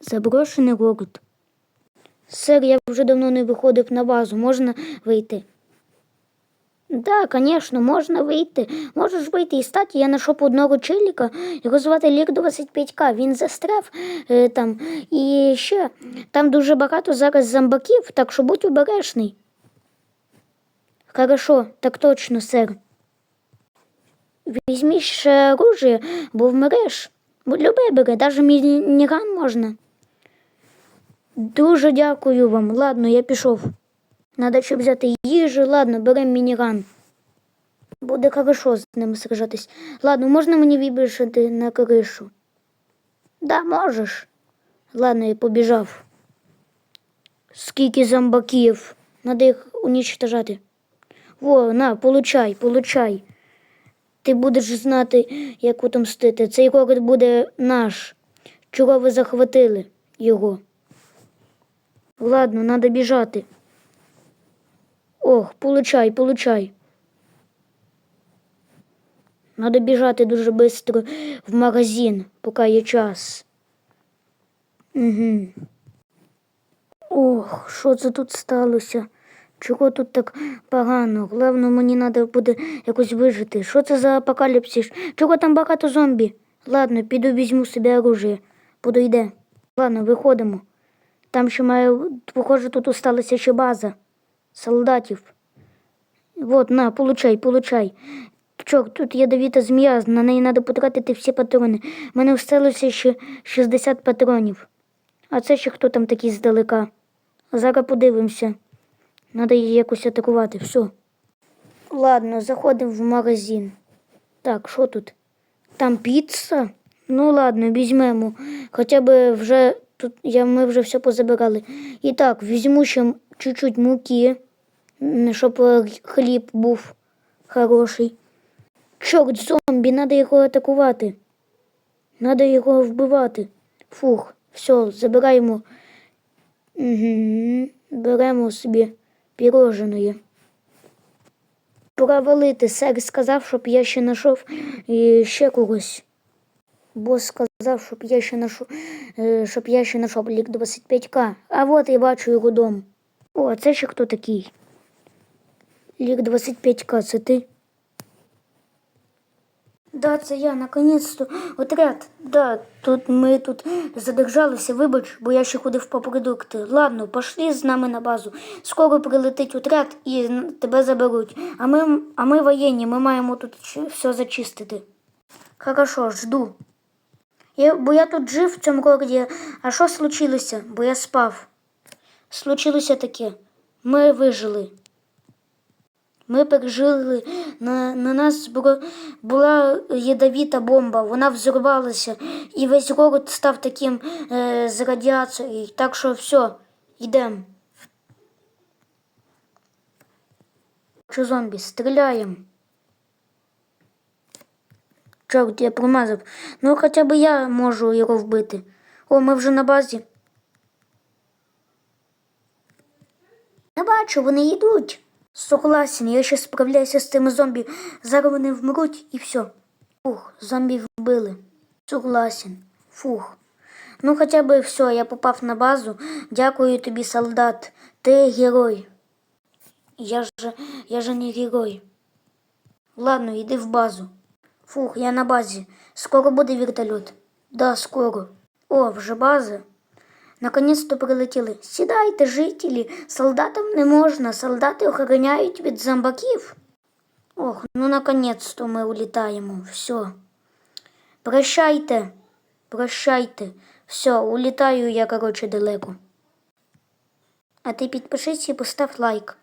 Заброшений город. Сер, я вже давно не виходив на базу. Можна вийти? Так, звісно, можна вийти. Можеш вийти і стати. Я знайшов одного челіка, його звати Лік 25К. Він застряв е, там. І ще там дуже багато зараз зомбаків, так що будь обережний. Хорошо, так точно, сер. Візьміть ще оружие, бо вмреш. Любе бери, навіть мініган можна. Дуже дякую вам. Ладно, я пішов. Надо ще взяти їжу, ладно, беремо мініган. Буде хорошо з ним сражатись. Ладно, можна мені вибіжати на кришу? Да, можеш. Ладно, я побіжав. Скільки зомбаків. Надо їх уничтожати. Во, на, получай, получай. Ти будеш знати, як отомстити. Цей город буде наш. Чого ви захватили його? Ладно, надо біжати. Ох, получай, получай. Надо біжати дуже швидко в магазин, поки є час. Угу. Ох, що це тут сталося? Чого тут так погано? Головне, мені треба буде якось вижити. Що це за апокаліпсис? Чого там багато зомбі? Ладно, піду візьму собі оружие. Буду йде. Ладно, виходимо. Там ще має, похоже, тут осталася ще база солдатів. Вот, на, получай, получай. Чорт, тут ядовіта змія, на неї треба потратити всі патрони. У мене всталося ще 60 патронів. А це ще хто там такий здалека? Зараз подивимося. Треба її якось атакувати. Все. Ладно, заходимо в магазин. Так, що тут? Там піца? Ну ладно, візьмемо. Хоча б вже тут я, ми вже все позабирали. І так, візьму ще чуть-чуть муки, щоб е, хліб був хороший. Чорт, зомбі, треба його атакувати. Треба його вбивати. Фух, все, забираємо. Угу. Беремо собі піроженої. Пора валити. Сер сказав, щоб я ще знайшов ще когось. Бос сказав, щоб я ще знайшов, е, щоб я ще знайшов лік 25К. А от я бачу його дом. О, а це ще хто такий? Лік 25К, це ти? Да, це я, наконець-то. Отряд. Да, тут ми тут задержалися, вибач, бо я ще ходив по продукти. Ладно, пошли з нами на базу. Скоро прилетить отряд і тебе заберуть. А ми, а ми воєнні, ми маємо тут все зачистити. Хорошо, жду. Я, бо я тут жив в цьому городі. А що случилося? Бо я спав. Случилося таке. Ми вижили. Ми пережили, на, на нас була ядовіта бомба, вона взорвалася, і весь город став таким е, з радіацією. Так що все, йдемо. Зомбі, стріляємо. Чорт, я промазав. Ну, хоча б я можу його вбити. О, ми вже на базі. Я бачу, вони йдуть. Согласен, я ще справляюся з цими зомбі. Зараз вони вмруть і все. Фух, зомбі вбили. Согласен. Фух. Ну, хоча б все, я попав на базу. Дякую тобі, солдат. Ти герой. Я ж, я же не герой. Ладно, йди в базу. Фух, я на базі. Скоро буде вертольот. Да, скоро. О, вже база. Наконець-то прилетіли. Сідайте, жителі, солдатам не можна, солдати охороняють від зомбаків. Ох, ну наконець-то ми улітаємо. Все. Прощайте, прощайте. Все, улітаю я, коротше, далеко. А ти підпишись і постав лайк.